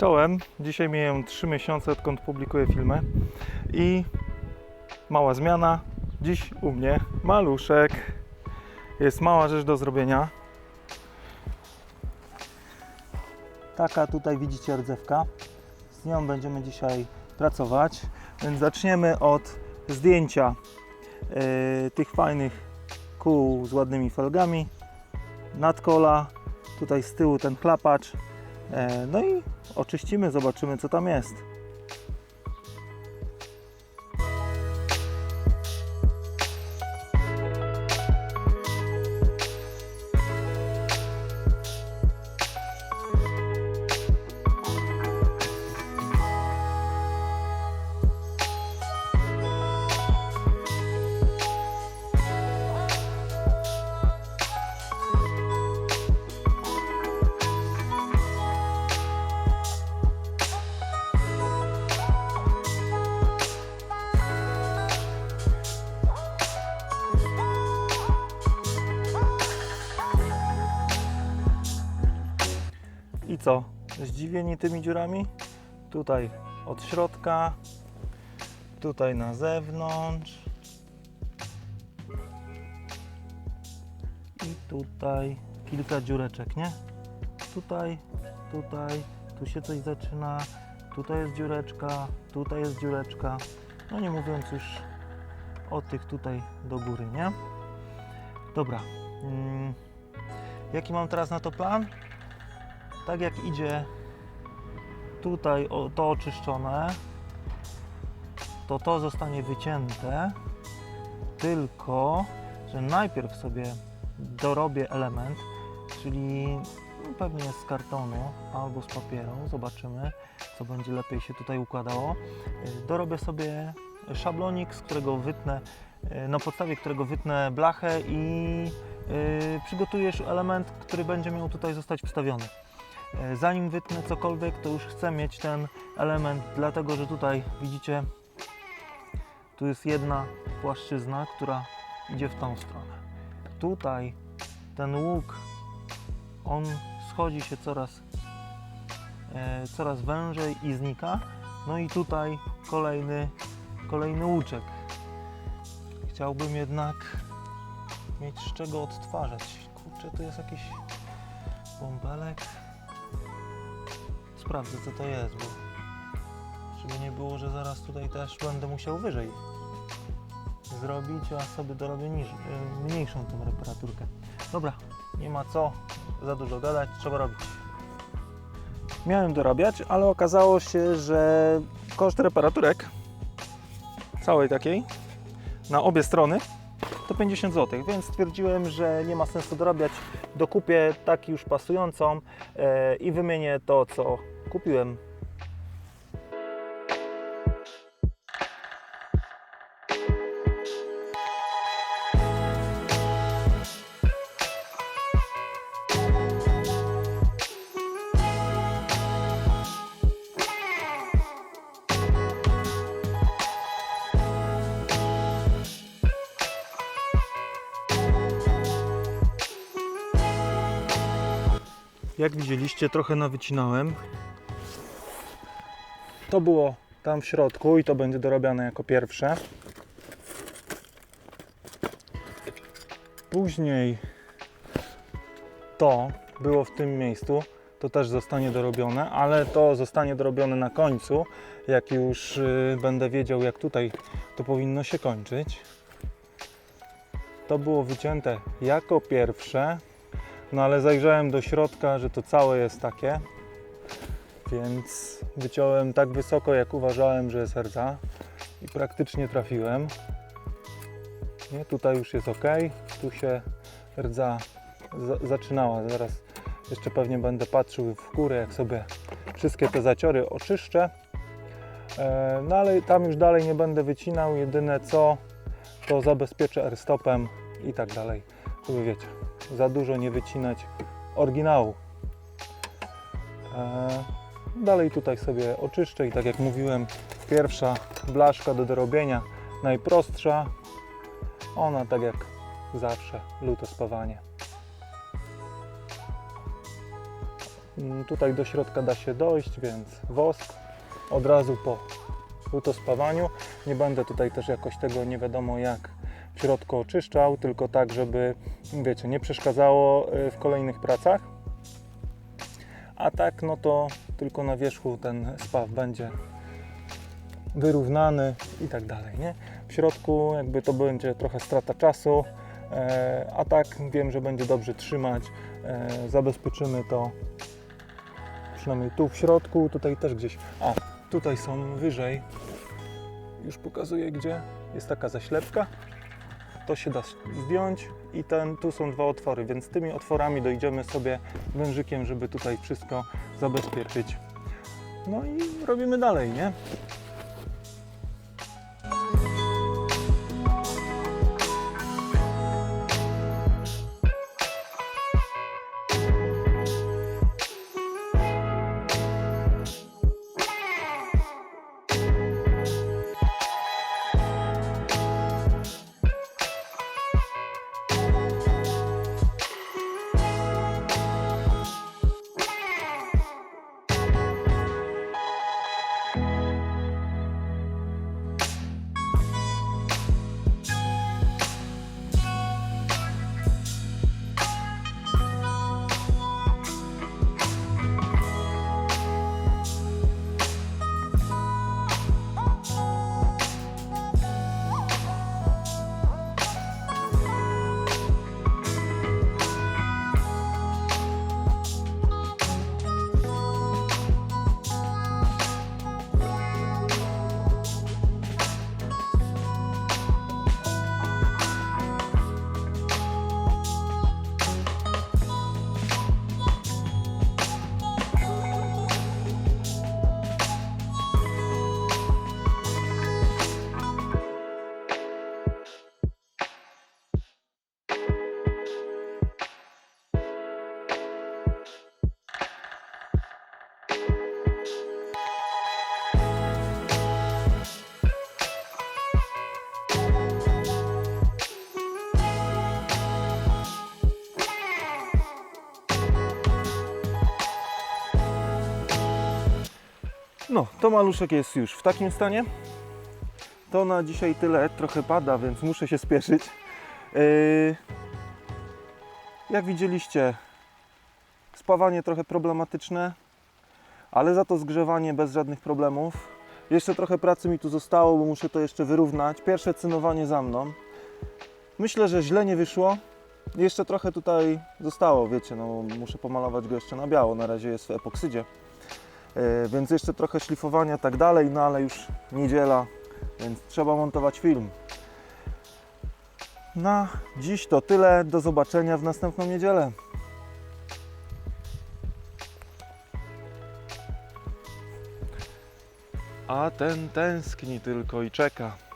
Czołem. Dzisiaj mijają 3 miesiące, odkąd publikuję filmy. I mała zmiana. Dziś u mnie maluszek. Jest mała rzecz do zrobienia. Taka tutaj widzicie rdzewka. Z nią będziemy dzisiaj pracować. Więc zaczniemy od zdjęcia yy, tych fajnych kół z ładnymi felgami. Nadkola, tutaj z tyłu ten chlapacz. E, No i oczyścimy, zobaczymy co tam jest. Co? Zdziwieni tymi dziurami? Tutaj od środka, tutaj na zewnątrz i tutaj kilka dziureczek, nie? Tutaj, tutaj, tu się coś zaczyna, tutaj jest dziureczka, tutaj jest dziureczka. No nie mówiąc już o tych tutaj do góry, nie? Dobra. Mm. Jaki mam teraz na to plan? Tak jak idzie tutaj to oczyszczone, to to zostanie wycięte, tylko że najpierw sobie dorobię element, czyli no, pewnie z kartonu albo z papieru, zobaczymy co będzie lepiej się tutaj układało. Y, Dorobię sobie szablonik, z którego wytnę, y, na podstawie którego wytnę blachę i y, przygotuję już element, który będzie miał tutaj zostać wstawiony. E, Zanim wytnę cokolwiek, to już chcę mieć ten element, dlatego że tutaj widzicie, tu jest jedna płaszczyzna, która idzie w tą stronę. Tutaj ten łuk, on schodzi się coraz, e, coraz wężej i znika. No i tutaj kolejny, kolejny łuczek. Chciałbym jednak mieć z czego odtwarzać. Kurczę, tu jest jakiś bąbelek sprawdzę co to jest, bo żeby nie było, że zaraz tutaj też będę musiał wyżej zrobić, a sobie dorobię niż, y, mniejszą tą reparaturkę. Dobra, nie ma co za dużo gadać, trzeba robić. Miałem dorabiać, ale okazało się, że koszt reparaturek całej takiej na obie strony to 50 zł, więc stwierdziłem, że nie ma sensu dorabiać. Dokupię tak już pasującą e, i wymienię to, co kupiłem. Jak widzieliście, trochę nawycinałem. To było tam w środku i to będzie dorobione jako pierwsze. Później to było w tym miejscu. To też zostanie dorobione, ale to zostanie dorobione na końcu, jak już y, będę wiedział, jak tutaj to powinno się kończyć. To było wycięte jako pierwsze, no ale zajrzałem do środka, że to całe jest takie, więc wyciąłem tak wysoko, jak uważałem, że jest rdza i praktycznie trafiłem. Nie, tutaj już jest ok, tu się rdza za zaczynała. Zaraz jeszcze pewnie będę patrzył w górę, jak sobie wszystkie te zaciory oczyszczę. E, no ale tam już dalej nie będę wycinał, jedyne co to zabezpieczę airstopem i tak dalej, żeby wiecie za dużo nie wycinać oryginału. E, dalej tutaj sobie oczyszczę i tak jak mówiłem, pierwsza blaszka do dorobienia, najprostsza. Ona tak jak zawsze, luto spawanie. Mm, Tutaj do środka da się dojść, więc wosk od razu po utospawaniu. Nie będę tutaj też jakoś tego nie wiadomo jak w środku oczyszczał, tylko tak, żeby wiecie, nie przeszkadzało y, w kolejnych pracach. A tak, no to tylko na wierzchu ten spaw będzie wyrównany i tak dalej, nie? W środku jakby to będzie trochę strata czasu, e, a tak wiem, że będzie dobrze trzymać. E, zabezpieczymy to przynajmniej tu w środku, tutaj też gdzieś. A, tutaj są wyżej. Już pokazuję gdzie. Jest taka zaślepka. To się da zdjąć i ten, tu są dwa otwory, więc tymi otworami dojdziemy sobie wężykiem, żeby tutaj wszystko zabezpieczyć. No i robimy dalej, nie? No, to maluszek jest już w takim stanie. To na dzisiaj tyle. Trochę pada, więc muszę się spieszyć. Yy, Jak widzieliście, spawanie trochę problematyczne, ale za to zgrzewanie bez żadnych problemów. Jeszcze trochę pracy mi tu zostało, bo muszę to jeszcze wyrównać. Pierwsze cynowanie za mną. Myślę, że źle nie wyszło. Jeszcze trochę tutaj zostało, wiecie, no muszę pomalować go jeszcze na biało. Na razie jest w epoksydzie. E, więc jeszcze trochę szlifowania tak dalej, no ale już niedziela, więc trzeba montować film. Na dziś to tyle, do zobaczenia w następną niedzielę. A ten tęskni tylko i czeka.